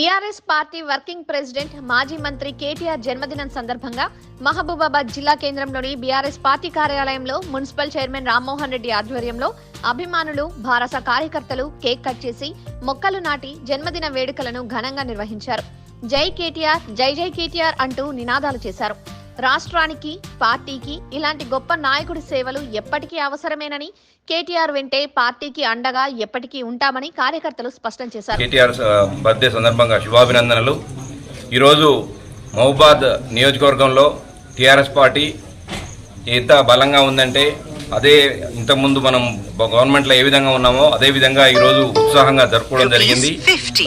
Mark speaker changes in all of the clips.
Speaker 1: BRS party working president మాజీ మంత్రి కేటీఆర్ జన్మదినం సందర్భంగా మహబూబాబాద్ జిల్లా కేంద్రంలోని బీఆర్ఎస్ పార్టీ కార్యాలయంలో మున్సిపల్ చైర్మన్ రామ్మోహన్ రెడ్డి ఆధ్వర్యంలో అభిమానులు భారస కార్యకర్తలు కేక్ కట్ చేసి మొక్కలు నాటి జన్మదిన వేడుకలను ఘనంగా నిర్వహించారు. జై కేటీఆర్ జై జై కేటీఆర్ అంటూ నినాదాలు చేశారు. రాష్ట్రానికి పార్టీకి ఇలాంటి గొప్ప నాయకుడి సేవలు ఎప్పటికీ అవసరమేనని కేటీఆర్ వెంటే పార్టీకి అండగా ఎప్పటికీ ఉంటామని కార్యకర్తలు స్పష్టం చేశారు.
Speaker 2: కేటీఆర్ బర్త్డే సందర్భంగా శుభాభినందనలు. ఈరోజు మహబాద్ నియోజకవర్గంలో టీఆర్ఎస్ పార్టీ ఎంత బలంగా ఉందంటే అదే ఇంతకుముందు మనం గవర్నమెంట్లో ఏ విధంగా ఉన్నామో అదే విధంగా ఈరోజు ఉత్సాహంగా జరుపుకోవడం జరిగింది.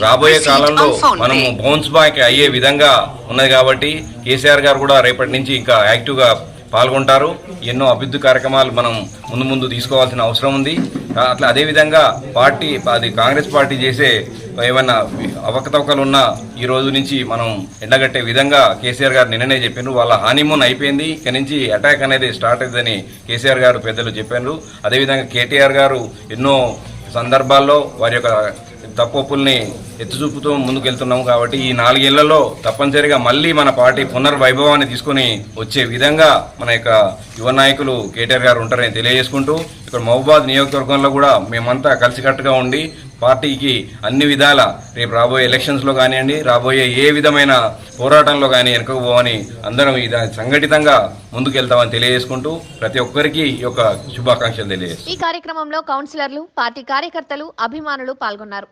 Speaker 2: రాబోయే కాలంలో మనము బౌన్స్ బ్యాక్ అయ్యే విధంగా ఉన్నది కాబట్టి కేసీఆర్ గారు కూడా రేపటి నుంచి ఇంకా యాక్టివ్గా పాల్గొంటారు. ఎన్నో అభివృద్ధి కార్యక్రమాలు మనం ముందు ముందు తీసుకోవాల్సిన అవసరం ఉంది. అట్లా అదేవిధంగా పార్టీ అది కాంగ్రెస్ పార్టీ చేసే ఏమైనా అవకతవకలు ఉన్నా ఈ రోజు నుంచి మనం ఎండగట్టే విధంగా కేసీఆర్ గారు నిన్ననే చెప్పారు వాళ్ళ హానిమూన్ అయిపోయింది. ఇక నుంచి అటాక్ అనేది స్టార్ట్ అవుతుందని కేసీఆర్ గారు పెద్దలు చెప్పారు అదేవిధంగా కేటీఆర్ గారు ఎన్నో సందర్భాల్లో వారి యొక్క తప్పుల్ని ఎత్తుచూపుతూ ముందుకెళ్తున్నాము కాబట్టి ఈ నాలుగేళ్ళలో తప్పనిసరిగా మళ్ళీ మన పార్టీ పునర్వైభవాన్ని తీసుకొని వచ్చే విధంగా మన యొక్క యువ నాయకులు కేటీఆర్ గారు ఉంటారని తెలియజేసుకుంటూ ఇక్కడ మహబాద్ నియోజకవర్గంలో కూడా మేమంతా కలిసికట్టుగా ఉండి పార్టీకి అన్ని విధాల రేపు రాబోయే ఎలక్షన్స్లో కానివ్వండి రాబోయే ఏ విధమైన పోరాటంలో కానీ వెనకపోవని అందరం ఇది సంఘటితంగా ముందుకెళ్తామని తెలియజేసుకుంటూ ప్రతి ఒక్కరికి ఈ యొక్క శుభాకాంక్షలు తెలియజేస్తాం
Speaker 1: ఈ కార్యక్రమంలో కౌన్సిలర్లు పార్టీ కార్యకర్తలు అభిమానులు పాల్గొన్నారు.